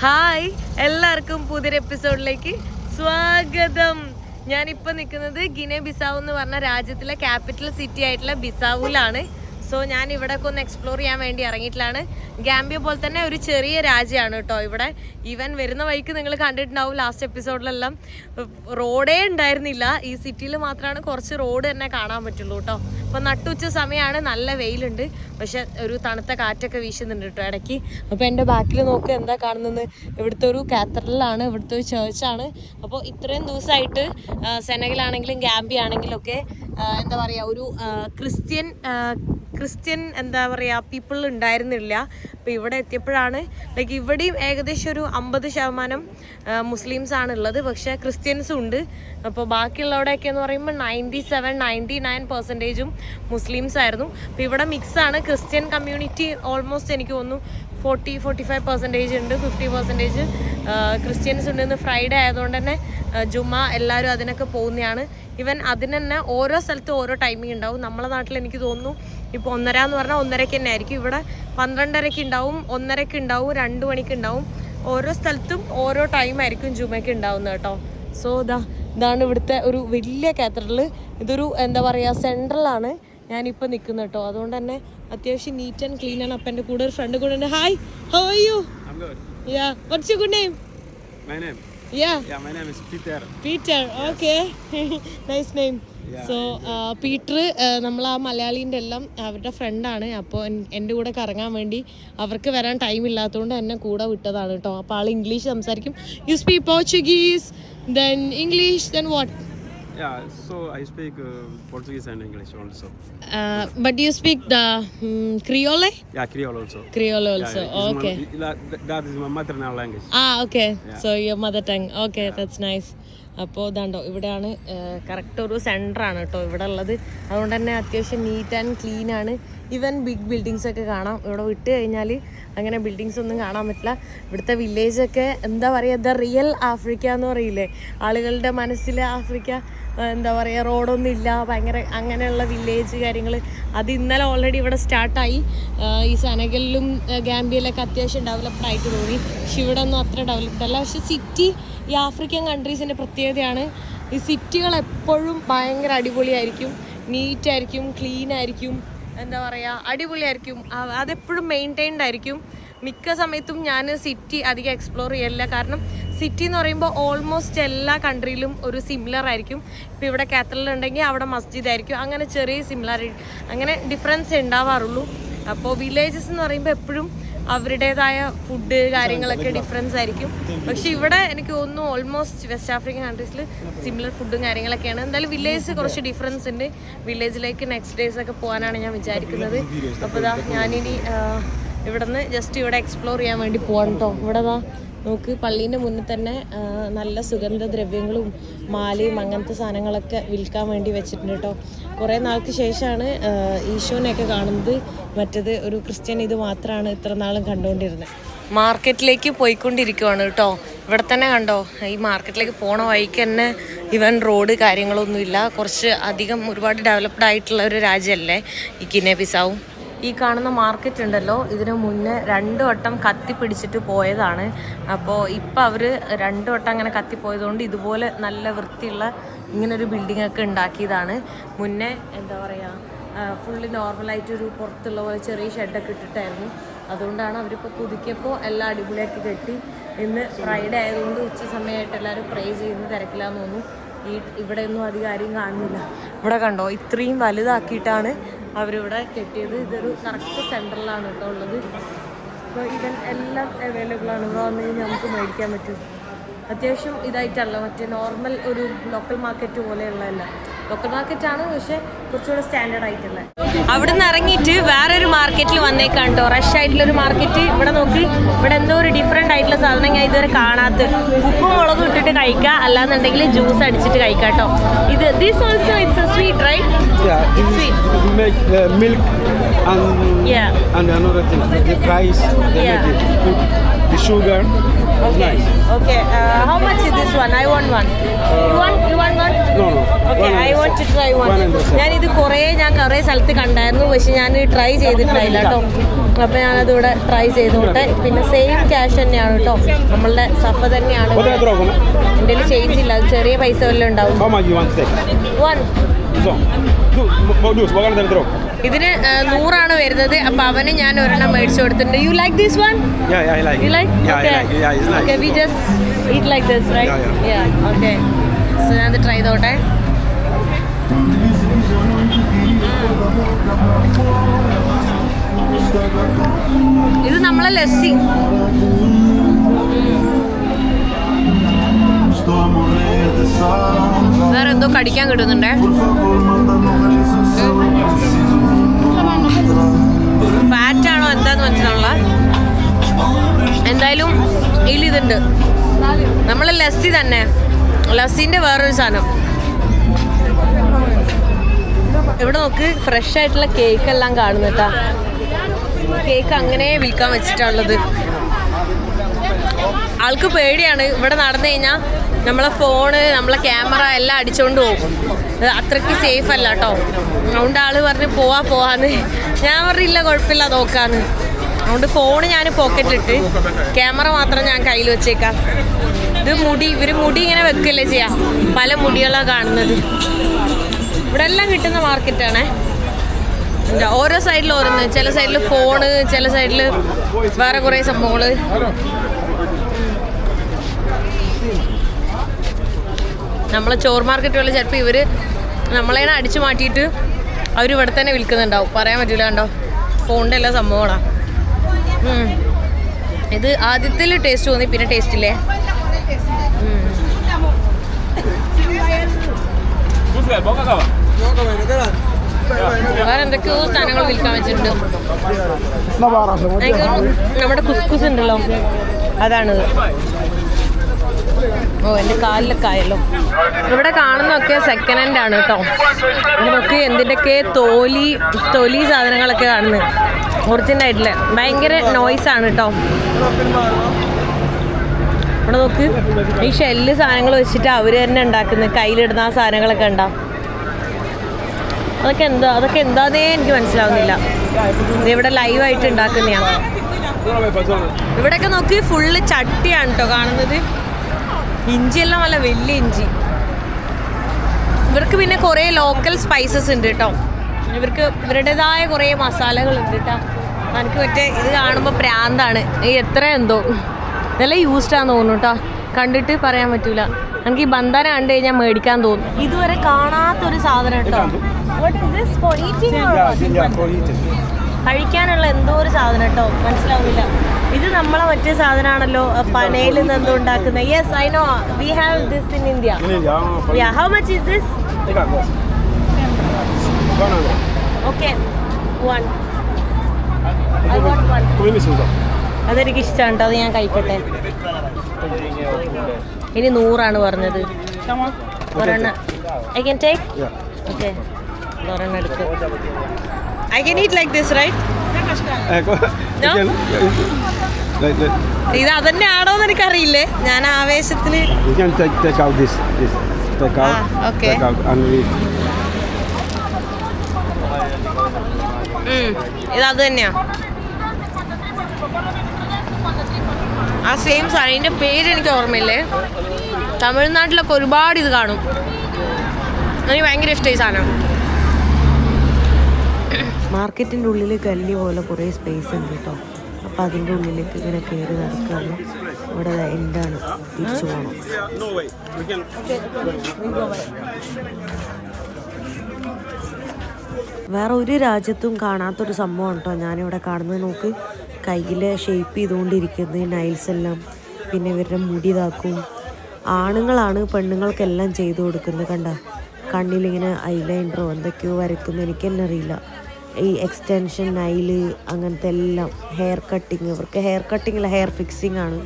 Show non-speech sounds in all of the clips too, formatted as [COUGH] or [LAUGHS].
Hi എല്ലാവർക്കും പുതിയൊരു എപ്പിസോഡിലേക്ക് സ്വാഗതം. ഞാനിപ്പോൾ നിൽക്കുന്നത് ഗിനെ ബിസാവ് എന്ന് പറഞ്ഞ രാജ്യത്തിലെ ക്യാപിറ്റൽ സിറ്റി ആയിട്ടുള്ള ബിസാവുലാണ്. സോ ഞാൻ ഇവിടെ ഒന്ന് എക്സ്പ്ലോർ ചെയ്യാൻ വേണ്ടി ഇറങ്ങിയിട്ടാണ് ഗാംബിയ പോലെ തന്നെ ഒരു ചെറിയ രാജ്യമാണ് കേട്ടോ ഇവിടെ. ഈവൻ വരുന്ന വഴിക്ക് നിങ്ങൾ കണ്ടിട്ടുണ്ടാവും ലാസ്റ്റ് എപ്പിസോഡിലെല്ലാം റോഡേ ഉണ്ടായിരുന്നില്ല. ഈ സിറ്റിയിൽ മാത്രമാണ് കുറച്ച് റോഡ് തന്നെ കാണാൻ പറ്റുള്ളൂ കേട്ടോ. അപ്പോൾ നട്ടുച്ച സമയമാണ് നല്ല വെയിലുണ്ട്. പക്ഷെ ഒരു തണുത്ത കാറ്റൊക്കെ വീശുന്നുണ്ട് കേട്ടോ ഇടയ്ക്ക്. അപ്പോൾ എന്റെ ബാക്കിൽ നോക്ക് എന്താ കാണുന്നത്. ഇവിടുത്തെ ഒരു കാത്തഡ്രലാണ് ഇവിടുത്തെ ഒരു ചേർച്ചാണ്. അപ്പോൾ ഇത്രയും ദിവസമായിട്ട് സെനഗലാണെങ്കിലും ഗാംബി ആണെങ്കിലും ഒക്കെ എന്താ പറയുക ഒരു ക്രിസ്ത്യൻ ക്രിസ്ത്യൻ എന്താ പറയുക പീപ്പിൾ ഉണ്ടായിരുന്നില്ല. അപ്പോൾ ഇവിടെ എത്തിയപ്പോഴാണ് ലൈക്ക് ഇവിടെയും ഏകദേശം ഒരു അമ്പത് ശതമാനം ആണ് ഉള്ളത് പക്ഷേ ക്രിസ്ത്യൻസും ഉണ്ട്. അപ്പോൾ ബാക്കിയുള്ളവിടെയൊക്കെ എന്ന് പറയുമ്പോൾ നയന്റി സെവൻ നയന്റി നയൻ പെർസെന്റേജും മുസ്ലിംസ് ആയിരുന്നു. അപ്പോൾ ഇവിടെ മിക്സ് ആണ്. ക്രിസ്ത്യൻ കമ്മ്യൂണിറ്റി ഓൾമോസ്റ്റ് എനിക്ക് തോന്നുന്നു ഫോർട്ടി ഫോർട്ടി ഫൈവ് പെർസെന്റേജ് ഉണ്ട് ഫിഫ്റ്റി പെർസെന്റേജ് ക്രിസ്ത്യൻസ് ഉണ്ട് ഇന്ന് ഫ്രൈഡേ ആയതുകൊണ്ട് തന്നെ ജുമ എല്ലാവരും അതിനൊക്കെ പോകുന്നതാണ് ഇവൻ അതിന് തന്നെ ഓരോ സ്ഥലത്തും ഓരോ ടൈമിംഗ് ഉണ്ടാവും. നമ്മളെ നാട്ടിൽ എനിക്ക് തോന്നുന്നു ഇപ്പോൾ ഒന്നര എന്ന് പറഞ്ഞാൽ ഒന്നരയ്ക്ക് തന്നെ ആയിരിക്കും. ഇവിടെ പന്ത്രണ്ടരയ്ക്ക് ഉണ്ടാവും ഒന്നരയ്ക്ക് ഉണ്ടാവും രണ്ട് മണിക്ക് ഉണ്ടാവും. ഓരോ സ്ഥലത്തും ഓരോ ടൈം ആയിരിക്കും ജുമയ്ക്ക് ഉണ്ടാവുന്നത് കേട്ടോ. സോ ഇതാ ഇതാണ് ഇവിടുത്തെ ഒരു വലിയ കാത്തഡ്രൽ ഇതൊരു എന്താ പറയുക സെൻട്രലാണ് ഞാനിപ്പോൾ നിൽക്കുന്നത് കേട്ടോ. അതുകൊണ്ട് തന്നെ അത്യാവശ്യം നീറ്റ് ആൻഡ് ക്ലീൻ ആണ്. അപ്പം എന്റെ കൂടെ ഒരു ഫ്രണ്ട് കൂടെ ഉണ്ട്. Hi how are you. Yeah what's your good name my name? Yeah Yeah, my name is Peter. Peter. Yes. Okay. [LAUGHS] nice name. So Peter നമ്മൾ ആ മലയാളീന്റെ എല്ലാം അവരുടെ ഫ്രണ്ടാണ് അപ്പോൾ എന്റെ കൂടെ കറങ്ങാൻ വേണ്ടി അവർക്ക് വരാൻ ടൈം ഇല്ലാത്തതുകൊണ്ട് എന്നെ കൂടെ വിട്ടതാണ് കേട്ടോ അപ്പോൾ ആൾ ഇംഗ്ലീഷ് സംസാരിക്കും you speak Portuguese then English then what Yeah, so I speak uh, Portuguese and English also. Uh, but you speak the mm, Creole? Yeah, Creole also. Creole also. yeah, okay. My, that is my maternal language. Ah, okay. Yeah. So your mother tongue. Okay, that's nice. അപ്പോൾ ഇതാണ്ടോ ഇവിടെയാണ് correct ഒരു സെന്ററാണ് കേട്ടോ ഇവിടെ ഉള്ളത്. അതുകൊണ്ട് തന്നെ അത്യാവശ്യം നീറ്റ് ആൻഡ് ക്ലീൻ ആണ്. ഈവൻ ബിഗ് ബിൽഡിങ്സ് ഒക്കെ കാണാം. ഇവിടെ വിട്ട് കഴിഞ്ഞാൽ അങ്ങനെ ബിൽഡിങ്സ് ഒന്നും കാണാൻ പറ്റില്ല. ഇവിടുത്തെ വില്ലേജ് ഒക്കെ എന്താ പറയുക ദ റിയൽ ആഫ്രിക്ക എന്ന് പറയില്ലേ? ആളുകളുടെ മനസ്സിൽ ആഫ്രിക്ക എന്താ പറയുക റോഡൊന്നും ഇല്ല. ഭയങ്കര അങ്ങനെയുള്ള വില്ലേജ് കാര്യങ്ങൾ അത് ഇന്നലെ ഓൾറെഡി ഇവിടെ സ്റ്റാർട്ടായി ഈ സനഗലിലും ഗാംബിയയിലൊക്കെ അത്യാവശ്യം ഡെവലപ്ഡ് ആയിട്ട് തോന്നി. പക്ഷെ ഇവിടെ ഒന്നും അത്ര ഡെവലപ്ഡ് അല്ല. പക്ഷെ സിറ്റി ഈ ആഫ്രിക്കൻ കൺട്രീസിന്റെ പ്രത്യേകതയാണ് ഈ സിറ്റികൾ എപ്പോഴും ഭയങ്കര അടിപൊളിയായിരിക്കും നീറ്റായിരിക്കും ക്ലീൻ ആയിരിക്കും എന്താ പറയുക അടിപൊളിയായിരിക്കും. അതെപ്പോഴും മെയിന്റൈൻഡ് ആയിരിക്കും. മിക്ക സമയത്തും ഞാൻ സിറ്റി അധികം എക്സ്പ്ലോർ ചെയ്യലില്ല. കാരണം സിറ്റി എന്ന് പറയുമ്പോൾ ഓൾമോസ്റ്റ് എല്ലാ കൺട്രിയിലും ഒരു സിമിലർ ആയിരിക്കും. ഇപ്പോൾ ഇവിടെ കാത്തലിൽ ഉണ്ടെങ്കിൽ അവിടെ മസ്ജിദ് ആയിരിക്കും. അങ്ങനെ ചെറിയ സിമിലാരിറ്റി അങ്ങനെ ഡിഫറൻസ് ഉണ്ടാവാറുള്ളൂ. അപ്പോൾ വില്ലേജസ് എന്ന് പറയുമ്പോൾ എപ്പോഴും അവരുടേതായ ഫുഡ് കാര്യങ്ങളൊക്കെ ഡിഫറൻസ് ആയിരിക്കും. പക്ഷെ ഇവിടെ എനിക്ക് തോന്നുന്നു ഓൾമോസ്റ്റ് വെസ്റ്റ് ആഫ്രിക്കൻ കൺട്രീസിൽ സിമിലർ ഫുഡും കാര്യങ്ങളൊക്കെയാണ്. എന്തായാലും വില്ലേജ് കുറച്ച് ഡിഫറൻസ് ഉണ്ട്. വില്ലേജിലേക്ക് നെക്സ്റ്റ് ഡേയ്സ് ഒക്കെ പോകാനാണ് ഞാൻ വിചാരിക്കുന്നത്. അപ്പോൾ ഇതാ ഞാനിനി ഇവിടുന്ന് ജസ്റ്റ് ഇവിടെ എക്സ്പ്ലോർ ചെയ്യാൻ വേണ്ടി പോകണം കേട്ടോ ഇവിടെ ദാ നോക്ക് പള്ളീന്റെ മുന്നിൽ തന്നെ നല്ല സുഗന്ധദ്രവ്യങ്ങളും മാലയും അങ്ങനത്തെ സാധനങ്ങളൊക്കെ വിൽക്കാൻ വേണ്ടി വെച്ചിട്ടുണ്ട് കേട്ടോ. കുറേ നാൾക്ക് ശേഷമാണ് ഈശോനെയൊക്കെ കാണുന്നത്. മറ്റത് ഒരു ക്രിസ്ത്യൻ ഇത് മാത്രമാണ് ഇത്ര നാളും കണ്ടുകൊണ്ടിരുന്നത്. മാർക്കറ്റിലേക്ക് പോയിക്കൊണ്ടിരിക്കുവാണ് കേട്ടോ. ഇവിടെ തന്നെ കണ്ടോ ഈ മാർക്കറ്റിലേക്ക് പോണ വഴിക്ക് തന്നെ ഇവൻ റോഡ് കാര്യങ്ങളൊന്നുമില്ല. കുറച്ച് അധികം ഒരുപാട് ഡെവലപ്ഡ് ആയിട്ടുള്ള ഒരു രാജ്യമല്ലേ ഈ ഗിനെ ബിസാവും ഈ കാണുന്ന മാർക്കറ്റ് ഉണ്ടല്ലോ. ഇതിനു മുന്നേ രണ്ട് വട്ടം കത്തി പിടിച്ചിട്ട് പോയതാണ്. അപ്പോൾ ഇപ്പം അവർ രണ്ട് വട്ടം അങ്ങനെ കത്തിപ്പോയതുകൊണ്ട് ഇതുപോലെ നല്ല വൃത്തിയുള്ള ഇങ്ങനൊരു ബിൽഡിംഗ് ഒക്കെ ഉണ്ടാക്കിയതാണ്. മുന്നേ എന്താ പറയുക ഫുള്ള് നോർമലായിട്ടൊരു പുറത്തുള്ള പോലെ ചെറിയ ഷെഡൊക്കെ ഇട്ടിട്ടായിരുന്നു. അതുകൊണ്ടാണ് അവരിപ്പോൾ പുതുക്കിയപ്പോൾ എല്ലാം അടിപൊളിയാക്കി കെട്ടി. ഇന്ന് ഫ്രൈഡേ ആയതുകൊണ്ട് ഉച്ച സമയമായിട്ട് എല്ലാവരും പ്രേ ചെയ്യുന്ന തിരക്കിലാന്ന് തോന്നുന്നു. ഈ ഇവിടെ ഒന്നും അധികം കാണുന്നില്ല. ഇവിടെ കണ്ടോ ഇത്രയും വലുതാക്കിയിട്ടാണ് അവരിവിടെ കെട്ടിയത്. ഇതൊരു കറക്റ്റ് സെന്ററിലാണ് കേട്ടോ ഉള്ളത്. അപ്പോൾ ഇതിൽ എല്ലാം അവൈലബിൾ ആണ്. ഇവിടെ വന്നു കഴിഞ്ഞാൽ നമുക്ക് മേടിക്കാൻ പറ്റും. അത്യാവശ്യം ഇതായിട്ടല്ല. മറ്റേ നോർമൽ ഒരു ലോക്കൽ മാർക്കറ്റ് പോലെയുള്ളതല്ല. ലോക്കൽ മാർക്കറ്റ് ആണ് പക്ഷേ കുറച്ചുകൂടെ സ്റ്റാൻഡേർഡ് ആയിട്ടുള്ളത് അവിടെ നിന്ന് ഇറങ്ങിയിട്ട് വേറൊരു മാർക്കറ്റിൽ വന്നേക്കാണ് കേട്ടോ റഷ് ആയിട്ടുള്ള ഒരു മാർക്കറ്റ് ഇവിടെ നോക്കി ഇവിടെ എന്തോ ഒരു ഡിഫറെന്റ് ആയിട്ടുള്ള സാധനം ഞാൻ ഇതുവരെ കാണാത്ത ഉപ്പും മുളകും ഇട്ടിട്ട് കഴിക്കുക അല്ലാന്നുണ്ടെങ്കിൽ ജ്യൂസ് അടിച്ചിട്ട് കഴിക്കാം കേട്ടോ ഇത് this also it's sweet right milk and another thing. The price they Yeah. The sugar. Nice. Okay, uh, how much is this one? I want one. you want you want one? And the second. ഞാൻ ഇത് കുറേ ഞാൻ കുറേ സ്ഥലത്ത് കണ്ടായിരുന്നു പക്ഷെ ഞാൻ try ചെയ്തിട്ടില്ല കേട്ടോ. അപ്പോൾ ഞാനത് ഇവിടെ ട്രൈ ചെയ്തോട്ടെ. പിന്നെ സെയിം ക്യാഷ് തന്നെയാണ് കേട്ടോ. നമ്മളുടെ സഫ തന്നെയാണ്. എന്റെ എന്റെ ചേഞ്ച് ഇല്ല. ചെറിയ പൈസ വല്ലതും ഉണ്ടാവും? വൺ? ഇതിന് നൂറാണ് വരുന്നത്. അപ്പൊ അവന് ഞാൻ ഒരെണ്ണം മേടിച്ചു കൊടുത്തിട്ടുണ്ട്. You like this one like. You it. like? Yeah, okay. ഇത് ട്രൈ ചെയ്തോട്ടെ. ഇത് നമ്മളെ ലസ്സി. വേറെ എന്തോ കടിക്കാൻ കിട്ടുന്നുണ്ടേ. ഫാറ്റ് ആണോ എന്താന്ന് മനസ്സിലാവുള്ള എന്തായാലും ഇതിൽ ഇതുണ്ട് നമ്മളെ ലസ്സി തന്നെ. ലസ്സിന്റെ വേറൊരു സാധനം. ഇവിടെ നോക്ക് ഫ്രഷ് ആയിട്ടുള്ള കേക്ക് എല്ലാം കാണുന്നുട്ടാ കേക്ക് അങ്ങനെ വിൽക്കാൻ വെച്ചിട്ടുള്ളത് ആൾക്ക് പേടിയാണ് ഇവിടെ നടന്നു കഴിഞ്ഞാൽ നമ്മളെ ഫോണ് നമ്മളെ ക്യാമറ എല്ലാം അടിച്ചോണ്ട് പോകും അത് അത്രയ്ക്ക് സേഫ് അല്ല കേട്ടോ. അതുകൊണ്ട് ആൾ പറഞ്ഞ് പോവാ പോവാന്ന്. ഞാൻ പറഞ്ഞില്ല കുഴപ്പമില്ല നോക്കാന്ന്. അതുകൊണ്ട് ഫോണ് ഞാൻ പോക്കറ്റിലിട്ട് ക്യാമറ മാത്രം ഞാൻ കയ്യിൽ വെച്ചേക്കാം. ഇത് മുടി ഇവർ മുടി ഇങ്ങനെ വെക്കല്ലേ ചെയ്യാം? പല മുടികളാണ് കാണുന്നത്. ഇവിടെ എല്ലാം കിട്ടുന്ന മാർക്കറ്റാണേ ഓരോ സൈഡിൽ ഓരോന്ന്. ചില സൈഡിൽ ഫോണ് ചില സൈഡിൽ വേറെ കുറേ സംഭവങ്ങൾ നമ്മളെ ചോർ മാർക്കറ്റുകളിൽ ചിലപ്പോൾ ഇവർ നമ്മളെ അടിച്ചു മാറ്റിയിട്ട് അവർ ഇവിടെ തന്നെ വിൽക്കുന്നുണ്ടാവും. പറയാൻ പറ്റില്ല കണ്ടോ? ഫോണിന്റെ എല്ലാ സംഭവങ്ങളാണ് ഇത് ആദ്യത്തിൽ ടേസ്റ്റ് തോന്നി പിന്നെ ടേസ്റ്റ് ഇല്ലേ? വേറെ എന്തൊക്കെയോ സാധനങ്ങൾ വിൽക്കാൻ വെച്ചിട്ടുണ്ട്. നമ്മുടെ കുസ്കുസ് ഉണ്ടല്ലോ. അതാണ്. ഓ എന്റെ കാലിലൊക്കെ ആയല്ലോ. ഇവിടെ കാണുന്നൊക്കെ സെക്കൻഡ് ഹാൻഡ് ആണ് കേട്ടോ. നമുക്ക് എന്തിന്റെയൊക്കെ തോലി തൊലി സാധനങ്ങളൊക്കെ കാണുന്നത്. ഒറിജിനൽ ആയിട്ടില്ല ഭയങ്കര നോയ്സ് ആണ് കേട്ടോ. ഇവിടെ നോക്ക്. ഈ ഷെല്ല് സാധനങ്ങൾ വെച്ചിട്ട് അവർ തന്നെ ഉണ്ടാക്കുന്നത്. കയ്യിലിടുന്ന ആ സാധനങ്ങളൊക്കെ ഉണ്ടാവും അതൊക്കെ എന്താ അതൊക്കെ എന്താന്നേ എനിക്ക് മനസ്സിലാവുന്നില്ല. ഇവിടെ ലൈവായിട്ട് ഉണ്ടാക്കുന്നതാണ് ഇവിടെയൊക്കെ നോക്കി ഫുള്ള് ചട്ടിയാണ് കേട്ടോ കാണുന്നത്. ഇഞ്ചിയെല്ലാം നല്ല വലിയ ഇഞ്ചി. ഇവർക്ക് പിന്നെ കുറേ ലോക്കൽ സ്പൈസസ് ഉണ്ട് കേട്ടോ ഇവർക്ക് ഇവരുടേതായ കുറേ മസാലകൾ ഉണ്ട് കേട്ടോ എനിക്ക് മറ്റേ ഇത് കാണുമ്പോൾ പ്രാന്താണ്. ഈ എത്ര എന്തോ നല്ല യൂസ്ഡാന്ന് തോന്നുന്നു കേട്ടോ കണ്ടിട്ട് പറയാൻ പറ്റൂല. എനിക്ക് ഈ ബന്ധന കണ്ടു കഴിഞ്ഞാൽ മേടിക്കാൻ തോന്നും. ഇതുവരെ കാണാത്തൊരു സാധനം കേട്ടോ കഴിക്കാനുള്ള എന്തോ ഒരു സാധനം കേട്ടോ മനസ്സിലാവില്ല ഇത് നമ്മളെ മറ്റേ സാധനമാണല്ലോ പനയിൽ നിന്ന് എന്തോ ഉണ്ടാക്കുന്നത് yes I know we have this in India how much is this. Okay one I want one. അതെനിക്ക് ഇഷ്ടമാണ് അത് ഞാൻ കഴിക്കട്ടെ. ഇനി നൂറാണ് പറഞ്ഞത്. ഒരെണ്ണ. I can take. ഓക്കെ ഒരെണ്ണം എടുത്ത്. I can eat like this right ഇത് അതന്നെ ആണോ എന്ന് എനിക്കറിയില്ലേ. ഞാൻ ആവേശത്തിൽ. Ah, ഇത് അത് തന്നെയാ. ആ സെയിം സാധനം. അതിന്റെ പേര് എനിക്ക് ഓർമ്മയില്ലേ? തമിഴ്നാട്ടിലൊക്കെ ഒരുപാട് ഇത് കാണും. എനിക്ക് ഭയങ്കര ഇഷ്ടമായി സാധനം. മാർക്കറ്റിന്റെ ഉള്ളിൽ കല്ലി പോലെ കുറേ സ്പേസ് ഉണ്ട് കേട്ടോ അപ്പം അതിന്റെ ഉള്ളിലേക്ക് ഇങ്ങനെ കയറി നടക്കുകയാണ് ഇവിടെ എന്താണ്? തിരിച്ചു പോകണം. വേറെ ഒരു രാജ്യത്തും കാണാത്തൊരു സംഭവം കേട്ടോ ഞാനിവിടെ കാണുന്നത് നോക്ക്. കയ്യിൽ ഷേപ്പ് ചെയ്തുകൊണ്ടിരിക്കുന്നത് നൈൽസ് എല്ലാം പിന്നെ ഇവരുടെ മുടി ഇതാക്കും. ആണുങ്ങളാണ് പെണ്ണുങ്ങൾക്കെല്ലാം ചെയ്തു കൊടുക്കുന്നത് കണ്ട. കണ്ണിലിങ്ങനെ ഐലൈനറോ എന്തൊക്കെയോ വരയ്ക്കുന്നു. എനിക്ക് തന്നെ അറിയില്ല. ഈ എക്സ്റ്റൻഷൻ നൈൽ അങ്ങനത്തെ എല്ലാം ഹെയർ കട്ടിങ് ഇവർക്ക് ഹെയർ കട്ടിങ് അല്ല ഹെയർ ഫിക്സിങ് ആണ്.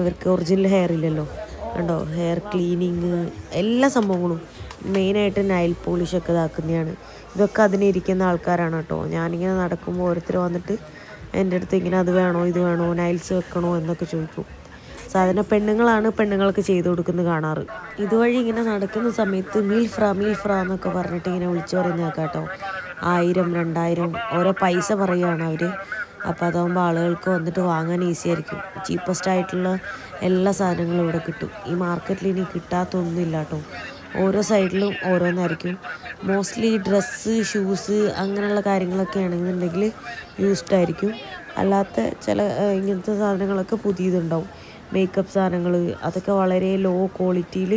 ഇവർക്ക് ഒറിജിനൽ ഹെയർ ഇല്ലല്ലോ. കണ്ടോ? ഹെയർ ക്ലീനിങ് എല്ലാ സംഭവങ്ങളും മെയിനായിട്ട് നൈൽ പോളിഷൊക്കെ ഇതാക്കുന്നതാണ്. ഇതൊക്കെ അതിനിരിക്കുന്ന ആൾക്കാരാണ് കേട്ടോ. ഞാനിങ്ങനെ നടക്കുമ്പോൾ ഓരോരുത്തർ വന്നിട്ട് എന്റെ അടുത്ത് ഇങ്ങനെ അത് വേണോ ഇത് വേണോ നൈൽസ് വെക്കണോ എന്നൊക്കെ ചോദിക്കും. സാധാരണ പെണ്ണുങ്ങളാണ് പെണ്ണുങ്ങൾക്ക് ചെയ്തു കൊടുക്കുന്നത് കാണാറ്. ഇതുവഴി ഇങ്ങനെ നടക്കുന്ന സമയത്ത് മീൽ ഫ്രാ മീൽ ഫ്ര എന്നൊക്കെ പറഞ്ഞിട്ട് ഇങ്ങനെ വിളിച്ചു പറയുന്ന കേട്ടോ. ആയിരം രണ്ടായിരം ഓരോ പൈസ പറയുകയാണ് അവർ അപ്പോൾ അതാകുമ്പോൾ ആളുകൾക്ക് വന്നിട്ട് വാങ്ങാൻ ഈസി ആയിരിക്കും. ചീപ്പസ്റ്റ് ആയിട്ടുള്ള എല്ലാ സാധനങ്ങളും ഇവിടെ കിട്ടും. ഈ മാർക്കറ്റിൽ ഇനി കിട്ടാത്തൊന്നുമില്ല കേട്ടോ. ഓരോ സൈഡിലും ഓരോന്നായിരിക്കും. മോസ്റ്റ്ലി ഡ്രസ്സ് ഷൂസ് അങ്ങനെയുള്ള കാര്യങ്ങളൊക്കെ ആണെന്നുണ്ടെങ്കിൽ യൂസ്ഡ് ആയിരിക്കും അല്ലാത്ത ചില ഇങ്ങനത്തെ സാധനങ്ങളൊക്കെ പുതിയതുണ്ടാവും. മേക്കപ്പ് സാധനങ്ങൾ അതൊക്കെ വളരെ ലോ ക്വാളിറ്റിയിൽ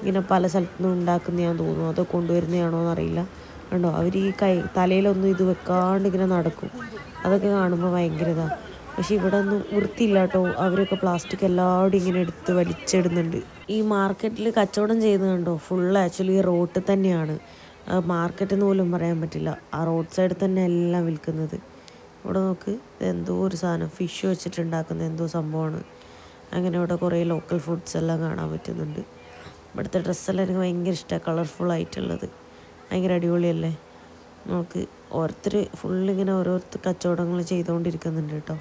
ഇങ്ങനെ പല സ്ഥലത്തുനിന്നും ഉണ്ടാക്കുന്നതാണെന്ന് തോന്നുന്നു. അതോ കൊണ്ടുവരുന്നതാണോ എന്നറിയില്ല. കണ്ടോ? അവർ ഈ കൈ തലയിലൊന്നും ഇത് വെക്കാണ്ട് ഇങ്ങനെ നടക്കും. അതൊക്കെ കാണുമ്പോൾ ഭയങ്കര ഇതാണ് പക്ഷേ ഇവിടെ ഒന്നും വൃത്തിയില്ല കേട്ടോ അവരൊക്കെ പ്ലാസ്റ്റിക് എല്ലാവരും ഇങ്ങനെ എടുത്ത് വലിച്ചിടുന്നുണ്ട്. ഈ മാർക്കറ്റിൽ കച്ചവടം ചെയ്യുന്നുണ്ടോ ഫുൾ ആക്ച്വലി റോട്ടിൽ തന്നെയാണ്. മാർക്കറ്റ് എന്ന് പോലും പറയാൻ പറ്റില്ല. ആ റോഡ് സൈഡിൽ തന്നെ എല്ലാം വിൽക്കുന്നത്. ഇവിടെ നോക്ക് എന്തോ ഒരു സാധനം. ഫിഷ് വെച്ചിട്ടുണ്ടാക്കുന്ന എന്തോ സംഭവമാണ്. അങ്ങനെ ഇവിടെ കുറേ ലോക്കൽ ഫുഡ്സ് എല്ലാം കാണാൻ പറ്റുന്നുണ്ട്. ഇവിടുത്തെ ഡ്രസ്സെല്ലാം എനിക്ക് ഭയങ്കര ഇഷ്ടമാണ് കളർഫുൾ ആയിട്ടുള്ളത്. ഭയങ്കര അടിപൊളിയല്ലേ? നമുക്ക് ഓരോരുത്തർ ഫുള്ളിങ്ങനെ ഓരോരുത്തർ കച്ചവടങ്ങൾ ചെയ്തുകൊണ്ടിരിക്കുന്നുണ്ട് കേട്ടോ.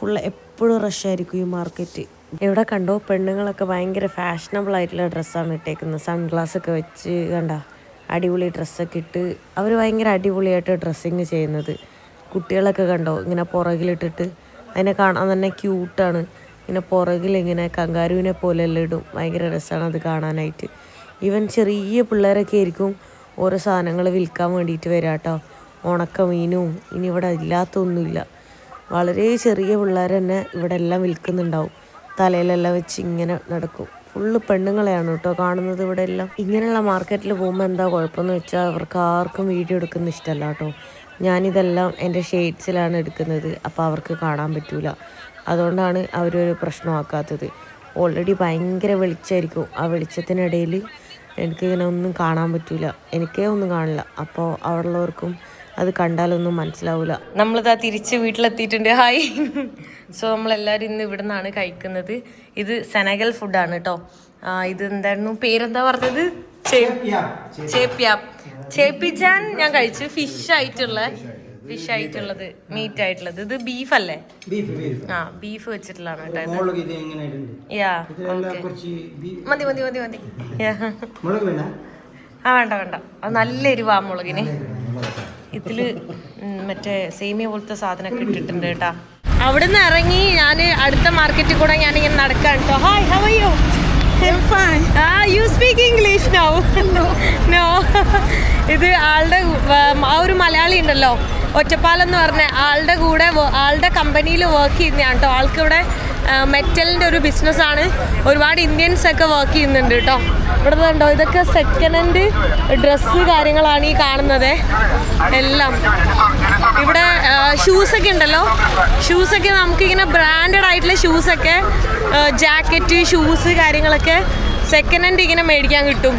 ഫുൾ എപ്പോഴും റഷ് ആയിരിക്കും ഈ മാർക്കറ്റ് എവിടെ കണ്ടോ പെണ്ണുങ്ങളൊക്കെ ഭയങ്കര ഫാഷനബിൾ ആയിട്ടുള്ള ഡ്രസ്സാണ് ഇട്ടേക്കുന്നത്. സൺഗ്ലാസ് ഒക്കെ വെച്ച് കണ്ട അടിപൊളി ഡ്രസ്സൊക്കെ ഇട്ട് അവർ ഭയങ്കര അടിപൊളിയായിട്ട് ഡ്രസ്സിങ് ചെയ്യുന്നത്. കുട്ടികളൊക്കെ കണ്ടോ ഇങ്ങനെ പുറകിലിട്ടിട്ട് അതിനെ കാണാൻ തന്നെ ക്യൂട്ടാണ് ഇങ്ങനെ പുറകിൽ ഇങ്ങനെ കങ്കാരുവിനെ പോലെയെല്ലാം ഇടും. ഭയങ്കര രസമാണ് അത് കാണാനായിട്ട്. ഈവൻ ചെറിയ പിള്ളേരൊക്കെ ആയിരിക്കും ഓരോ സാധനങ്ങൾ വിൽക്കാൻ വേണ്ടിയിട്ട് വരാട്ടോ. കേട്ടോ ഉണക്ക മീനും ഇനി ഇവിടെ ഇല്ലാത്തൊന്നുമില്ല. വളരെ ചെറിയ പിള്ളേർ തന്നെ ഇവിടെ എല്ലാം വിൽക്കുന്നുണ്ടാവും. തലയിലെല്ലാം വെച്ച് ഇങ്ങനെ നടക്കും. ഫുള്ള് പെണ്ണുങ്ങളെയാണ് കേട്ടോ കാണുന്നത് ഇവിടെ എല്ലാം. ഇങ്ങനെയുള്ള മാർക്കറ്റിൽ പോകുമ്പോൾ എന്താ കുഴപ്പമെന്ന് വെച്ചാൽ അവർക്ക് ആർക്കും വീഡിയോ എടുക്കുന്ന ഇഷ്ടമല്ല കേട്ടോ. ഞാനിതെല്ലാം എന്റെ ഷെയ്ഡ്സിലാണ് എടുക്കുന്നത്. അപ്പോൾ അവർക്ക് കാണാൻ പറ്റൂല. അതുകൊണ്ടാണ് അവരൊരു പ്രശ്നമാക്കാത്തത്. ഓൾറെഡി ഭയങ്കര വെളിച്ചമായിരിക്കും. ആ വെളിച്ചത്തിനിടയിൽ എനിക്കിങ്ങനെ ഒന്നും കാണാൻ പറ്റൂല. എനിക്കേ ഒന്നും കാണില്ല. അപ്പോൾ അവിടെയുള്ളവർക്കും അത് കണ്ടാലൊന്നും മനസ്സിലാവില്ല നമ്മളിതാ തിരിച്ച് വീട്ടിലെത്തിയിട്ടുണ്ട്. ഹായ് സോ നമ്മളെല്ലാവരും ഇന്ന് ഇവിടെ നിന്നാണ് കഴിക്കുന്നത്. ഇത് സെനഗൽ ഫുഡാണ് കേട്ടോ ആ, ഇത് എന്തായിരുന്നു? പേരെന്താ പറഞ്ഞത്? ചേപ്പിയാപ്പ് ചേപ്പിച്ചാൻ ഞാൻ കഴിച്ചു. ഫിഷ് ആയിട്ടുള്ള ഫിഷ് ആയിട്ടുള്ളത് മീറ്റ് ആയിട്ടുള്ളത്. ഇത് ബീഫ് അല്ലേ? ആ ബീഫ് വെച്ചിട്ടുള്ളതാണ് കേട്ടോ യാ മതി മതി മതി മതി. ആ വേണ്ട വേണ്ട. അത് നല്ല എരിവാ മുളകിന്. ഇതിൽ ഉം, മറ്റേ സേമിയ പോലത്തെ സാധനമൊക്കെ ഇട്ടിട്ടുണ്ട് കേട്ടാ. അവിടുന്ന് ഇറങ്ങി ഞാൻ അടുത്ത മാർക്കറ്റിൽ കൂടെ ഞാൻ ഇങ്ങനെ നടക്കാൻ കേട്ടോ hi how are you ah you speak English no no ഇത് ആളുടെ ആ ഒരു മലയാളി ഉണ്ടല്ലോ. ഒറ്റപ്പാലം എന്ന് പറഞ്ഞ ആളുടെ കൂടെ ആളുടെ കമ്പനിയിൽ വർക്ക് ചെയ്യുന്നതാണ് കേട്ടോ ആൾക്ക് ഇവിടെ മെറ്റലിന്റെ ഒരു ബിസിനസ്സാണ് ഒരുപാട് ഇന്ത്യൻസ് ഒക്കെ വർക്ക് ചെയ്യുന്നുണ്ട് കേട്ടോ ഇവിടെ കണ്ടോ ഇതൊക്കെ സെക്കൻഡ് ഹാൻഡ് ഡ്രസ്സ് കാര്യങ്ങളാണ് ഈ കാണുന്നത്. എല്ലാം. ഇവിടെ ഷൂസൊക്കെ ഉണ്ടല്ലോ. ഷൂസൊക്കെ നമുക്കിങ്ങനെ ബ്രാൻഡഡ് ആയിട്ടുള്ള ഷൂസൊക്കെ ജാക്കറ്റ് ഷൂസ് കാര്യങ്ങളൊക്കെ സെക്കൻഡ് ഹാൻഡ് ഇങ്ങനെ മേടിക്കാൻ കിട്ടും.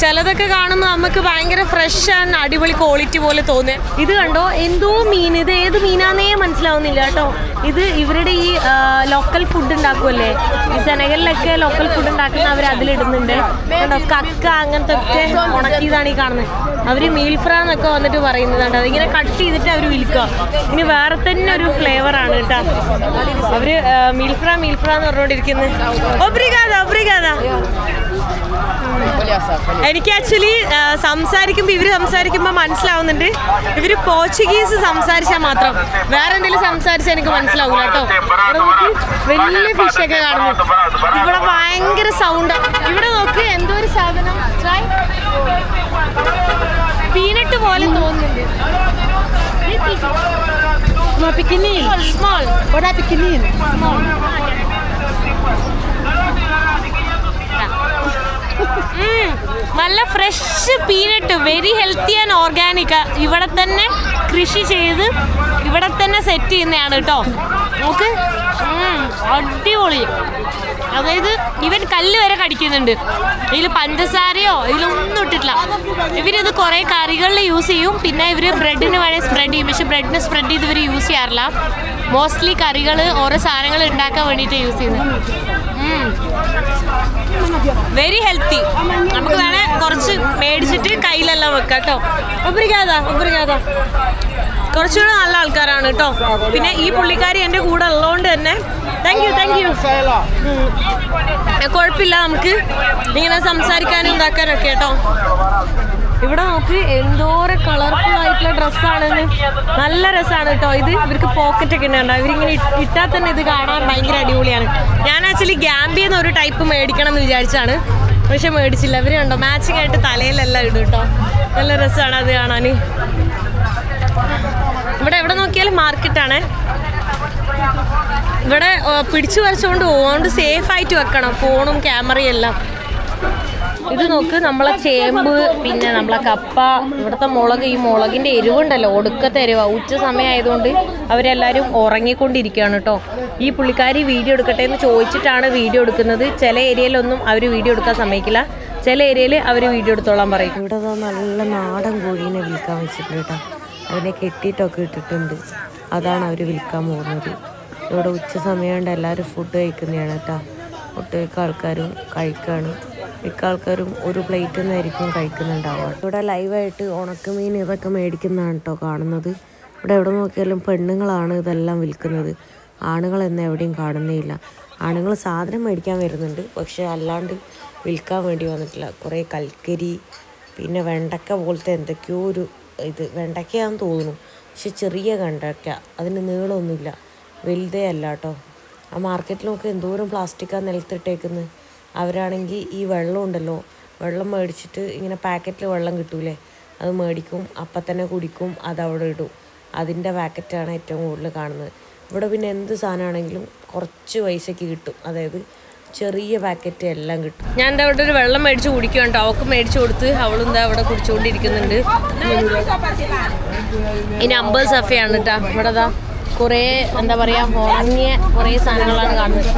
ചിലതൊക്കെ കാണുമ്പോൾ നമുക്ക് ഭയങ്കര ഫ്രഷ് ആൻഡ് അടിപൊളി ക്വാളിറ്റി പോലെ തോന്നുക. ഇത് കണ്ടോ? എന്തോ മീൻ. ഇത് ഏത് മീനാന്നേ മനസ്സിലാവുന്നില്ല കേട്ടോ. ഇത് ഇവരുടെ ഈ ലോക്കൽ ഫുഡ് ഉണ്ടാക്കുമല്ലേ ഈ സെനഗലിലൊക്കെ ലോക്കൽ ഫുഡ് ഉണ്ടാക്കുന്ന അവർ അതിലിടുന്നുണ്ട്. കണ്ടോ? കക്ക അങ്ങനത്തെ ഒക്കെ ഉണക്കിയതാണ് ഈ കാണുന്നത്. അവർ മീൽ ഫ്രാ എന്നൊക്കെ വന്നിട്ട് പറയുന്നത് കണ്ടോ? അതിങ്ങനെ കട്ട് ചെയ്തിട്ട് അവർ വിൽക്കുക. ഇനി വേറെ തന്നെ ഒരു ഫ്ലേവർ ആണ് കേട്ടോ. മീൽ മീൽഫ്ര മീൽ ഫ്രാ എന്ന് പറഞ്ഞുകൊണ്ടിരിക്കുന്നത്. ഒബ്രിഗാദ ഒബ്രിഗാദ. എനിക്ക് ആക്ച്വലി സംസാരിക്കുമ്പോൾ ഇവർ സംസാരിക്കുമ്പോൾ മനസ്സിലാവുന്നുണ്ട്. ഇവർ പോർച്ചുഗീസ് സംസാരിച്ചാൽ മാത്രം. വേറെ എന്തെങ്കിലും സംസാരിച്ചാൽ എനിക്ക് മനസ്സിലാവില്ല കേട്ടോ. വലിയ ഫിഷ് ഒക്കെ ഫിഷൊക്കെ കാണുന്നു. ഇവിടെ ഭയങ്കര സൗണ്ട് ഇവിടെ നോക്ക് എന്തോ ഒരു സാധനം. പീനട്ട് പോലെ തോന്നുന്നുണ്ട്. Uma pequenininha. നല്ല fresh peanut very healthy and organic ഇവിടെ തന്നെ കൃഷി ചെയ്ത് ഇവിടെ തന്നെ സെറ്റ് ചെയ്യുന്നതാണ് കേട്ടോ നോക്ക്. അടിപൊളി. അതായത് ഇവൻ കല്ല് വരെ കടിക്കുന്നുണ്ട്. ഇതിൽ പഞ്ചസാരയോ ഇതിലൊന്നും ഇട്ടിട്ടില്ല. ഇവരിത് കുറേ കറികളിൽ യൂസ് ചെയ്യും. പിന്നെ ഇവർ ബ്രെഡിന് വേണേൽ സ്പ്രെഡ് ചെയ്യും. പക്ഷെ ബ്രെഡിന് സ്പ്രെഡ് ചെയ്ത് ഇവർ യൂസ് ചെയ്യാറില്ല. മോസ്റ്റ്ലി കറികൾ ഓരോ സാധനങ്ങൾ ഉണ്ടാക്കാൻ വേണ്ടിയിട്ട് യൂസ് ചെയ്യുന്നത്. വെരി ഹെൽത്തി നമുക്ക് വേണേ കുറച്ച് മേടിച്ചിട്ട് കയ്യിലെല്ലാം വെക്കാം കേട്ടോ. ഒബ്രിക്കാതാ ഒബ്രിക്കാതാ കുറച്ചുകൂടെ നല്ല ആൾക്കാരാണ് കേട്ടോ. പിന്നെ ഈ പുള്ളിക്കാരി എന്റെ കൂടെ ഉള്ളതുകൊണ്ട് തന്നെ. താങ്ക് യു താങ്ക് യു കുഴപ്പമില്ല നമുക്ക് ഇങ്ങനെ സംസാരിക്കാനും ഇതാക്കാനൊക്കെ കേട്ടോ. ഇവിടെ നോക്ക് എന്തോരം കളർഫുൾ ആയിട്ടുള്ള ഡ്രസ്സാണെന്ന് നല്ല രസമാണ് കേട്ടോ ഇത് ഇവർക്ക് പോക്കറ്റ് ഒക്കെ ഉണ്ടാവും ഇവരിങ്ങനെ ഇട്ട് ഇട്ടാൽ തന്നെ ഇത് കാണാൻ ഭയങ്കര അടിപൊളിയാണ്. ഞാൻ ആക്ച്വലി ഗ്യാമ്പി എന്നൊരു ടൈപ്പ് മേടിക്കണം എന്ന് വിചാരിച്ചാണ്. പക്ഷെ മേടിച്ചില്ല. ഇവർ കണ്ടോ? മാച്ചിങ് ആയിട്ട് തലയിലെല്ലാം ഇടും കേട്ടോ നല്ല രസമാണ് അത് കാണാൻ ഇവിടെ എവിടെ നോക്കിയാലും മാർക്കറ്റാണ് ഇവിടെ പിടിച്ചു വരച്ചുകൊണ്ട് പോകാണ്ട് സേഫ് ആയിട്ട് വെക്കണം. ഫോണും ക്യാമറയും എല്ലാം. ഇത് നോക്ക് നമ്മളെ ചേമ്പ് പിന്നെ നമ്മളെ കപ്പ ഇവിടുത്തെ മുളക് ഈ മുളകിന്റെ എരിവുണ്ടല്ലോ ഒടുക്കത്തെ എരിവ. ഉച്ച സമയമായതുകൊണ്ട് അവരെല്ലാവരും ഉറങ്ങിക്കൊണ്ടിരിക്കുകയാണ് കേട്ടോ. ഈ പുള്ളിക്കാരി വീഡിയോ എടുക്കട്ടെ എന്ന് ചോദിച്ചിട്ടാണ് വീഡിയോ എടുക്കുന്നത്. ചില ഏരിയയിലൊന്നും അവർ വീഡിയോ എടുക്കാൻ സമ്മതിക്കില്ല. ചില ഏരിയയിൽ അവർ വീഡിയോ എടുത്തോളാൻ പറയും. ഇവിടെ നല്ല നാടൻ കോഴീനെ വിൽക്കാൻ വെച്ചിട്ടുണ്ട് കേട്ടോ. അതിനെ കെട്ടിയിട്ടൊക്കെ ഇട്ടിട്ടുണ്ട്. അതാണ് അവർ വിൽക്കാൻ പോകുന്നത്. ഇവിടെ ഉച്ച സമയമുണ്ട് എല്ലാവരും ഫുഡ് കഴിക്കുന്നതാണ് കേട്ടോ. ഒട്ടുമിക്ക ആൾക്കാരും കഴിക്കാണ്. മിക്ക ആൾക്കാരും ഒരു പ്ലേറ്റ് നിന്നായിരിക്കും കഴിക്കുന്നുണ്ടാവുക. ഇവിടെ ലൈവായിട്ട് ഉണക്കമീൻ ഇതൊക്കെ മേടിക്കുന്നതാണ് കേട്ടോ കാണുന്നത്. ഇവിടെ എവിടെ നോക്കിയാലും പെണ്ണുങ്ങളാണ് ഇതെല്ലാം വിൽക്കുന്നത്. ആണുങ്ങൾ എന്ന് എവിടെയും കാണുന്നേയില്ല. ആണുങ്ങൾ സാധനം മേടിക്കാൻ വരുന്നുണ്ട്. പക്ഷെ അല്ലാണ്ട് വിൽക്കാൻ വേണ്ടി വന്നിട്ടില്ല. കുറേ കൽക്കരി പിന്നെ വെണ്ടക്ക പോലത്തെ എന്തൊക്കെയോ ഒരു ഇത് വെണ്ടക്കയാണെന്ന് തോന്നുന്നു. പക്ഷെ ചെറിയ കണ്ടക്ക അതിന് നീളമൊന്നുമില്ല. വലുതേ അല്ല കേട്ടോ ആ മാർക്കറ്റിലൊക്കെ എന്തോരം പ്ലാസ്റ്റിക്കാണ് നിലത്തിട്ടേക്കുന്നത് അവരാണെങ്കിൽ ഈ വെള്ളം ഉണ്ടല്ലോ വെള്ളം മേടിച്ചിട്ട് ഇങ്ങനെ പാക്കറ്റിൽ വെള്ളം കിട്ടൂലേ അത് മേടിക്കും അപ്പം തന്നെ കുടിക്കും അത് അവിടെ ഇടും. അതിന്റെ പാക്കറ്റാണ് ഏറ്റവും കൂടുതൽ കാണുന്നത്. ഇവിടെ പിന്നെ എന്ത് സാധനമാണെങ്കിലും കുറച്ച് പൈസയ്ക്ക് കിട്ടും. അതായത് ചെറിയ പാക്കറ്റ് എല്ലാം കിട്ടും. ഞാൻ എന്താ അവിടെ ഒരു വെള്ളം മേടിച്ച് കുടിക്കുകയാണ് അവൾക്ക് മേടിച്ച് കൊടുത്ത് അവളും എന്താ അവിടെ കുടിച്ചുകൊണ്ടിരിക്കുന്നുണ്ട് ഇനി അമ്പത് സഫയാണ് കേട്ടോ ഇവിടെ കുറേ എന്താ പറയുക ഉണങ്ങിയ കുറേ സാധനങ്ങളാണ് കാണുന്നത്.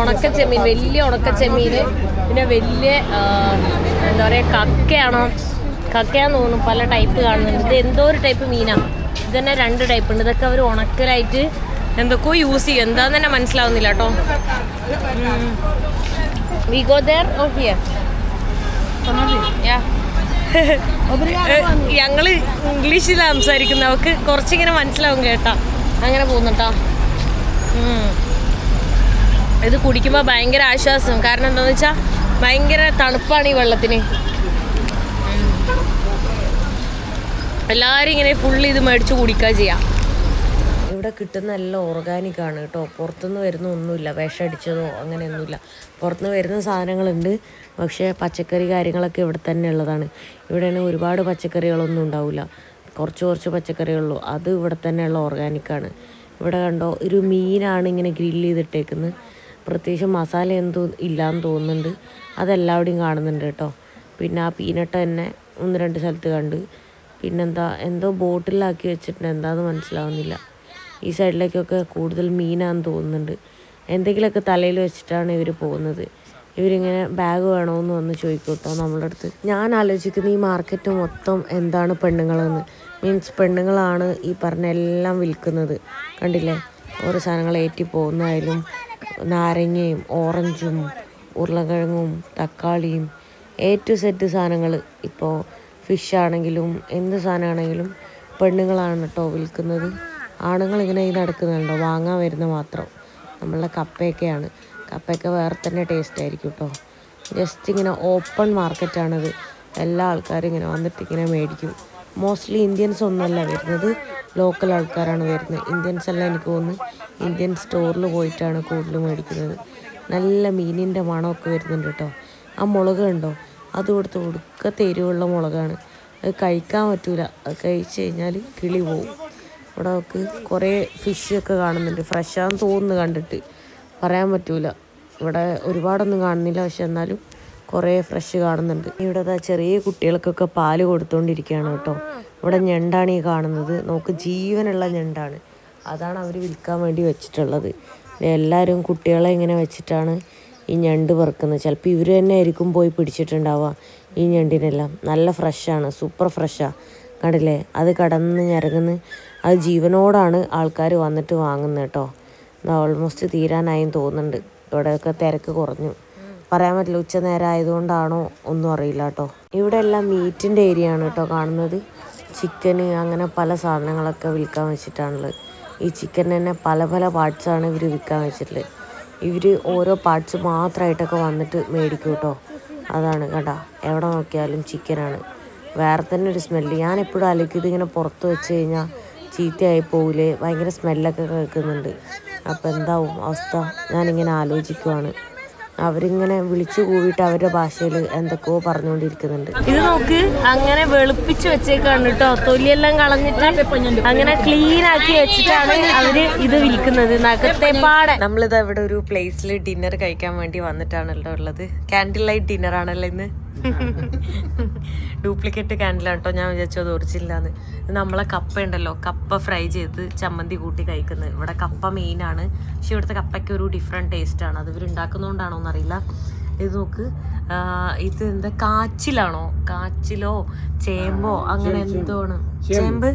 ഉണക്ക ചെമ്മീൻ വലിയ ഉണക്ക ചെമ്മീൻ പിന്നെ വലിയ എന്താ പറയുക കക്കയാണോ. കക്കയാന്ന് തോന്നുന്നു പല ടൈപ്പ് കാണുന്നുണ്ട്. ഇത് എന്തോ ഒരു ടൈപ്പ് മീനാണ് ഇത് തന്നെ രണ്ട് ടൈപ്പ് ഉണ്ട്. ഇതൊക്കെ അവർ ഉണക്കലായിട്ട് എന്തൊക്കെയോ യൂസ് ചെയ്യും. എന്താന്ന് തന്നെ മനസ്സിലാവുന്നില്ല കേട്ടോ. We go there oh here yeah ഞങ്ങൾ ഇംഗ്ലീഷിലാണ് സംസാരിക്കുന്നത്. അവക്ക് കുറച്ചിങ്ങനെ മനസ്സിലാവും കേട്ടാ. അങ്ങനെ പോകുന്നുട്ടോ. ഇത് കുടിക്കുമ്പോൾ ഭയങ്കര ആശ്വാസം. കാരണം എന്താണെന്ന് വെച്ചാൽ ഭയങ്കര തണുപ്പാണ് ഈ വെള്ളത്തിന്. എല്ലാവരും ഇങ്ങനെ ഫുള്ള് ഇത് മേടിച്ച് കുടിക്കുക ചെയ്യാം. ഇവിടെ കിട്ടുന്ന എല്ലാം ഓർഗാനിക് ആണ് കേട്ടോ. പുറത്തുനിന്ന് വരുന്ന ഒന്നുമില്ല. വിഷമടിച്ചതോ അങ്ങനെയൊന്നുമില്ല. പുറത്തുനിന്ന് വരുന്ന സാധനങ്ങളുണ്ട്. പക്ഷേ പച്ചക്കറി കാര്യങ്ങളൊക്കെ ഇവിടെ തന്നെ ഉള്ളതാണ്. ഇവിടെയാണ് ഒരുപാട് പച്ചക്കറികളൊന്നും ഉണ്ടാവില്ല. കുറച്ച് കുറച്ച് പച്ചക്കറികളുള്ളൂ. അത് ഇവിടെ തന്നെയുള്ള ഓർഗാനിക്കാണ് ഇവിടെ കണ്ടോ ഒരു മീനാണ് ഇങ്ങനെ ഗ്രില്ല് ചെയ്തിട്ടേക്കുന്നത്. പ്രത്യേകിച്ച് മസാല എന്തോ ഇല്ലയെന്ന് തോന്നുന്നുണ്ട്. അതെല്ലാവിടെയും കാണുന്നുണ്ട് കേട്ടോ. പിന്നെ ആ പീനട്ട് തന്നെ ഒന്ന് രണ്ട് സ്ഥലത്ത് കണ്ട്. പിന്നെന്താ എന്തോ ബോട്ടിലാക്കി വെച്ചിട്ടുണ്ട്. എന്താന്ന് മനസ്സിലാവുന്നില്ല. ഈ സൈഡിലേക്കൊക്കെ കൂടുതൽ മീനാന്ന് തോന്നുന്നുണ്ട്. എന്തെങ്കിലുമൊക്കെ തലയിൽ വെച്ചിട്ടാണ് ഇവർ പോകുന്നത്. ഇവരിങ്ങനെ ബാഗ് വേണമെന്ന് വന്ന് ചോദിക്കും കേട്ടോ നമ്മളടുത്ത് ഞാൻ ആലോചിക്കുന്ന ഈ മാർക്കറ്റ് മൊത്തം എന്താണ് പെണ്ണുങ്ങളെന്ന്. മീൻസ് പെണ്ണുങ്ങളാണ് ഈ പറഞ്ഞ എല്ലാം വിൽക്കുന്നത്. കണ്ടില്ലേ? ഓരോ സാധനങ്ങൾ ഏറ്റി പോകുന്നതായാലും നാരങ്ങയും ഓറഞ്ചും ഉരുളക്കിഴങ്ങും തക്കാളിയും എ ടു സെറ്റ് സാധനങ്ങൾ ഇപ്പോൾ ഫിഷ് ആണെങ്കിലും എന്ത് സാധനമാണെങ്കിലും പെണ്ണുങ്ങളാണ് കേട്ടോ വിൽക്കുന്നത്. ആണുങ്ങൾ ഇങ്ങനെ ഈ നടക്കുന്നുണ്ടോ വാങ്ങാൻ വരുന്ന മാത്രം. നമ്മളുടെ കപ്പയൊക്കെയാണ്. കപ്പയൊക്കെ വേറെ തന്നെ ടേസ്റ്റ് ആയിരിക്കും കേട്ടോ. ജസ്റ്റ് ഇങ്ങനെ ഓപ്പൺ മാർക്കറ്റാണിത് എല്ലാ ആൾക്കാരും ഇങ്ങനെ വന്നിട്ട് ഇങ്ങനെ മേടിക്കും. മോസ്റ്റ്ലി ഇന്ത്യൻസ് ഒന്നുമല്ല വരുന്നത്. ലോക്കൽ ആൾക്കാരാണ് വരുന്നത്. ഇന്ത്യൻസ് അല്ല എനിക്ക് തോന്നുന്നു ഇന്ത്യൻ സ്റ്റോറിൽ പോയിട്ടാണ് കൂടുതൽ മേടിക്കുന്നത്. നല്ല മീനിന്റെ മണമൊക്കെ വരുന്നുണ്ട് കേട്ടോ. ആ മുളക് ഉണ്ടോ അത് കൊടുത്ത് ഒടുക്കത്തെ എരിവുള്ള മുളകാണ്. അത് കഴിക്കാൻ പറ്റൂല. അത് കഴിച്ച് കഴിഞ്ഞാൽ കിളി പോവും. ഇവിടെ നമുക്ക് കുറേ ഫിഷൊക്കെ കാണുന്നുണ്ട്. ഫ്രഷാന്ന് തോന്നുന്നു കണ്ടിട്ട്. പറയാൻ പറ്റൂല. ഇവിടെ ഒരുപാടൊന്നും കാണുന്നില്ല. പക്ഷെ എന്നാലും കുറേ ഫ്രഷ് കാണുന്നുണ്ട്. ഇവിടെ അതാ ചെറിയ കുട്ടികൾക്കൊക്കെ പാൽ കൊടുത്തുകൊണ്ടിരിക്കുകയാണ് കേട്ടോ. ഇവിടെ ഞണ്ടാണ് ഈ കാണുന്നത്. നോക്ക് ജീവനുള്ള ഞണ്ടാണ്. അതാണ് അവർ വിൽക്കാൻ വേണ്ടി വെച്ചിട്ടുള്ളത്. എല്ലാവരും കുട്ടികളെ ഇങ്ങനെ വെച്ചിട്ടാണ് ഈ ഞണ്ട് പറക്കുന്നത്. ചിലപ്പോൾ ഇവർ തന്നെ ആയിരിക്കും പോയി പിടിച്ചിട്ടുണ്ടാവുക ഈ ഞണ്ടിനെല്ലാം. നല്ല ഫ്രഷാണ് സൂപ്പർ ഫ്രഷാണ് കണ്ടില്ലേ? അത് കടന്ന് ഞരങ്ങുന്ന. അത് ജീവനോടാണ് ആൾക്കാർ വന്നിട്ട് വാങ്ങുന്നത് കേട്ടോ. ഓൾമോസ്റ്റ് തീരാനായും തോന്നുന്നുണ്ട്. ഇവിടെയൊക്കെ തിരക്ക് കുറഞ്ഞു. പറയാൻ പറ്റില്ല ഉച്ച നേരം ആയതുകൊണ്ടാണോ ഒന്നും അറിയില്ല കേട്ടോ. ഇവിടെ എല്ലാം മീറ്റിന്റെ ഏരിയ ആണ് കേട്ടോ കാണുന്നത്. ചിക്കന് അങ്ങനെ പല സാധനങ്ങളൊക്കെ വിൽക്കാൻ വെച്ചിട്ടാണുള്ളത്. ഈ ചിക്കൻ തന്നെ പല പല പാർട്സാണ് ഇവർ വിൽക്കാൻ വെച്ചിട്ടുള്ളത്. ഇവർ ഓരോ പാർട്സ് മാത്രമായിട്ടൊക്കെ വന്നിട്ട് മേടിക്കും കേട്ടോ. അതാണ് കേട്ടോ എവിടെ നോക്കിയാലും ചിക്കനാണ്. വേറെ തന്നെ ഒരു സ്മെല്ല് ഞാൻ എപ്പോഴും അലക്കിയത് ഇതിങ്ങനെ പുറത്ത് വെച്ച് കഴിഞ്ഞാൽ ചീത്തയായി പോവില്ലേ ഭയങ്കര സ്മെല്ലൊക്കെ കേൾക്കുന്നുണ്ട്. അപ്പോൾ എന്താവും അവസ്ഥ? ഞാനിങ്ങനെ ആലോചിക്കുവാണ്. അവരിങ്ങനെ വിളിച്ചു കൂവിയിട്ട് അവരുടെ ഭാഷയിൽ എന്തൊക്കെയോ പറഞ്ഞുകൊണ്ടിരിക്കുന്നുണ്ട്. ഇത് നോക്ക് അങ്ങനെ വെളുപ്പിച്ച് വെച്ചേക്കാണ് കേട്ടോ തൊലിയെല്ലാം കളഞ്ഞിട്ട് അങ്ങനെ ക്ലീൻ ആക്കി വെച്ചിട്ടാണ് അവർ ഇത് വിൽക്കുന്നത്. നഖത്തെപ്പാടെ നമ്മളിത് അവിടെ ഒരു പ്ലേസിൽ ഡിന്നർ കഴിക്കാൻ വേണ്ടി വന്നിട്ടാണല്ലോ ഉള്ളത്. ക്യാൻഡിൽ ലൈറ്റ് ഡിന്നർ ആണല്ലോ ഇന്ന്. ഡ്യൂപ്ലിക്കേറ്റ് കാൻഡിലാണ് കേട്ടോ ഞാൻ വിചാരിച്ചു അത് ഒറിജിനലാന്ന്. ഇത് നമ്മളെ കപ്പ ഉണ്ടല്ലോ കപ്പ ഫ്രൈ ചെയ്ത് ചമ്മന്തി കൂട്ടി കഴിക്കുന്നത്. ഇവിടെ കപ്പ മെയിനാണ് പക്ഷെ ഇവിടുത്തെ കപ്പയ്ക്ക് ഒരു ഡിഫറെന്റ് ടേസ്റ്റാണ് അത് ഇവർ ഉണ്ടാക്കുന്നതുകൊണ്ടാണോ എന്നറിയില്ല. ഇത് നോക്ക്. ഇത് എന്താ? കാച്ചിലാണോ? കാച്ചിലോ? ചേമ്പോ? അങ്ങനെ എന്തോ ആണ് ചേമ്പ്.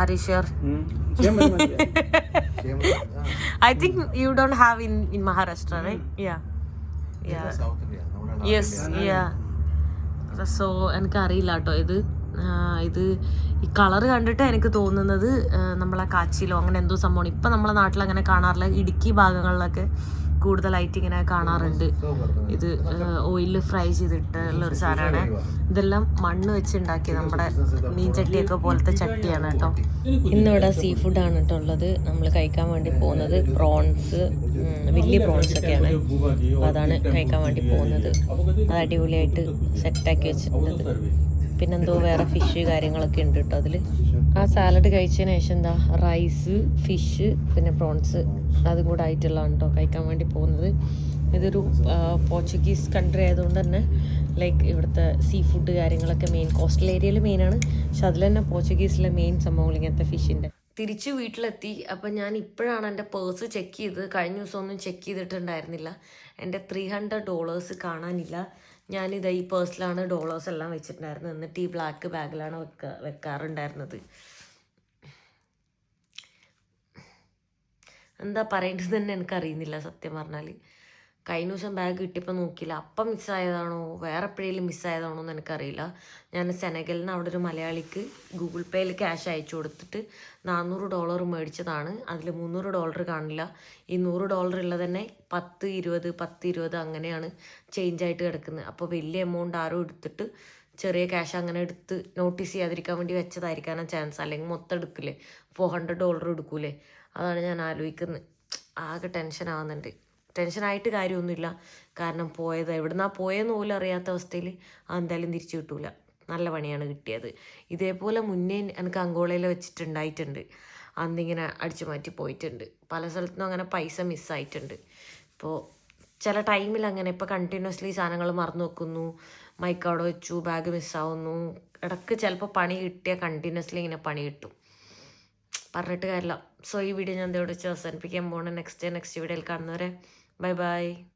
അരിഷർ I think you don't have in in Maharashtra right yeah yeah yes yeah so എനിക്കറിയില്ല കേട്ടോ ഇത്. ഇത് ഈ കളർ കണ്ടിട്ട് എനിക്ക് തോന്നുന്നത് നമ്മളെ കാച്ചിലോ അങ്ങനെ എന്തോ സംഭവമാണ്. ഇപ്പം നമ്മളെ നാട്ടിൽ അങ്ങനെ കാണാറില്ല ഇടുക്കി ഭാഗങ്ങളിലൊക്കെ. കൂടുതലായിട്ട് ഇങ്ങനെ കാണാറുണ്ട്. ഇത് ഓയിലിൽ ഫ്രൈ ചെയ്തിട്ടുള്ള ഒരു സാധനമാണ്. ഇതെല്ലാം മണ്ണ് വെച്ച് നമ്മുടെ മീൻ ചട്ടിയൊക്കെ പോലത്തെ ചട്ടിയാണ് കേട്ടോ. ഇന്നിവിടെ സീ ഫുഡാണ് കേട്ടോ ഉള്ളത്. നമ്മൾ കഴിക്കാൻ വേണ്ടി പോകുന്നത് പ്രോൺസ് വലിയ പ്രോൺസ് ഒക്കെയാണ്. അതാണ് കഴിക്കാൻ വേണ്ടി പോകുന്നത്. അത് അടിപൊളിയായിട്ട് സെറ്റാക്കി വെച്ചിട്ടുണ്ട് പിന്നെന്തോ വേറെ ഫിഷ് കാര്യങ്ങളൊക്കെ ഉണ്ട് കേട്ടോ അതിൽ ആ സാലഡ് കഴിച്ചതിന് ശേഷം എന്താ റൈസ് ഫിഷ് പിന്നെ പ്രോൺസ് അതും കൂടെ ആയിട്ടുള്ളതാണ് കേട്ടോ കഴിക്കാൻ വേണ്ടി പോകുന്നത്. ഇതൊരു പോർച്ചുഗീസ് കൺട്രി ആയതുകൊണ്ട് തന്നെ ലൈക്ക് ഇവിടുത്തെ സീ ഫുഡ് കാര്യങ്ങളൊക്കെ മെയിൻ കോസ്റ്റൽ ഏരിയയിൽ മെയിനാണ് പക്ഷെ അതിൽ തന്നെ പോർച്ചുഗീസിലെ മെയിൻ സംഭവങ്ങൾ ഇങ്ങനത്തെ ഫിഷിന്റെ തിരിച്ച് വീട്ടിലെത്തി. അപ്പം ഞാൻ ഇപ്പോഴാണ് എന്റെ പേഴ്സ് ചെക്ക് ചെയ്ത് കഴിഞ്ഞ ദിവസമൊന്നും ചെക്ക് ചെയ്തിട്ടുണ്ടായിരുന്നില്ല. എന്റെ ത്രീ ഹൺഡ്രഡ് ഡോളേഴ്സ് കാണാനില്ല. ഞാനിത് ഈ പേഴ്സിലാണ് ഡോളോസ് എല്ലാം വെച്ചിട്ടുണ്ടായിരുന്നത്. എന്നിട്ട് ഈ ബ്ലാക്ക് ബാഗിലാണ് വെക്ക വെക്കാറുണ്ടായിരുന്നത്. എന്താ പറയേണ്ടത് തന്നെ എനിക്കറിയുന്നില്ല സത്യം പറഞ്ഞാൽ കഴിഞ്ഞ ദിവസം ബാഗ് കിട്ടിയപ്പോൾ നോക്കിയില്ല. അപ്പം മിസ്സായതാണോ വേറെ എപ്പോഴേലും മിസ്സായതാണോ എന്ന് എനിക്കറിയില്ല. ഞാൻ സെനഗലിൽ നിന്ന് അവിടെ ഒരു മലയാളിക്ക് ഗൂഗിൾ പേയിൽ ക്യാഷ് അയച്ചു കൊടുത്തിട്ട് നാനൂറ് ഡോളർ മേടിച്ചതാണ്. അതിൽ മുന്നൂറ് ഡോളർ കാണില്ല. ഈ നൂറ് ഡോളർ ഉള്ളത് തന്നെ പത്ത് ഇരുപത് പത്ത് ഇരുപത് അങ്ങനെയാണ് ചേഞ്ച് ആയിട്ട് കിടക്കുന്നത്. അപ്പോൾ വലിയ എമൗണ്ട് ആരും എടുത്തിട്ട് ചെറിയ ക്യാഷ് അങ്ങനെ എടുത്ത് നോട്ടീസ് ചെയ്യാതിരിക്കാൻ വേണ്ടി വെച്ചതായിരിക്കാനാണ് ചാൻസ് അല്ലെങ്കിൽ മൊത്തം എടുക്കില്ലേ? ഫോർ ഹൺഡ്രഡ് ഡോളർ എടുക്കൂലേ? അതാണ് ഞാൻ ആലോചിക്കുന്നത്. ആകെ ടെൻഷൻ ആവുന്നുണ്ട്. ടെൻഷനായിട്ട് കാര്യമൊന്നുമില്ല. കാരണം പോയത് എവിടുന്നാ പോയെന്ന് പോലും അറിയാത്ത അവസ്ഥയിൽ അതെന്തായാലും തിരിച്ചു കിട്ടൂല. നല്ല പണിയാണ് കിട്ടിയത്. ഇതേപോലെ മുന്നേ എനിക്ക് അങ്കോളയിൽ വെച്ചിട്ടുണ്ടായിട്ടുണ്ട്. അന്നിങ്ങനെ അടിച്ചു മാറ്റി പോയിട്ടുണ്ട്. പല സ്ഥലത്തുനിന്നും അങ്ങനെ പൈസ മിസ്സായിട്ടുണ്ട്. ഇപ്പോൾ ചില ടൈമിൽ അങ്ങനെ ഇപ്പോൾ കണ്ടിന്യൂസ്ലി സാധനങ്ങൾ മറന്നു വെക്കുന്നു. മൈക്ക് അവിടെ വെച്ചു ബാഗ് മിസ്സാവുന്നു. ഇടയ്ക്ക് ചിലപ്പോൾ പണി കിട്ടിയാൽ കണ്ടിന്യൂസ്ലി ഇങ്ങനെ പണി കിട്ടും. പറഞ്ഞിട്ട് കാര്യമില്ല. സോ ഈ വീഡിയോ ഞാൻ എന്തോ വെച്ച് അവസാനിപ്പിക്കാൻ പോകണം നെക്സ്റ്റ് നെക്സ്റ്റ് വീഡിയോയിൽ കാണുന്നവരെ Bye bye.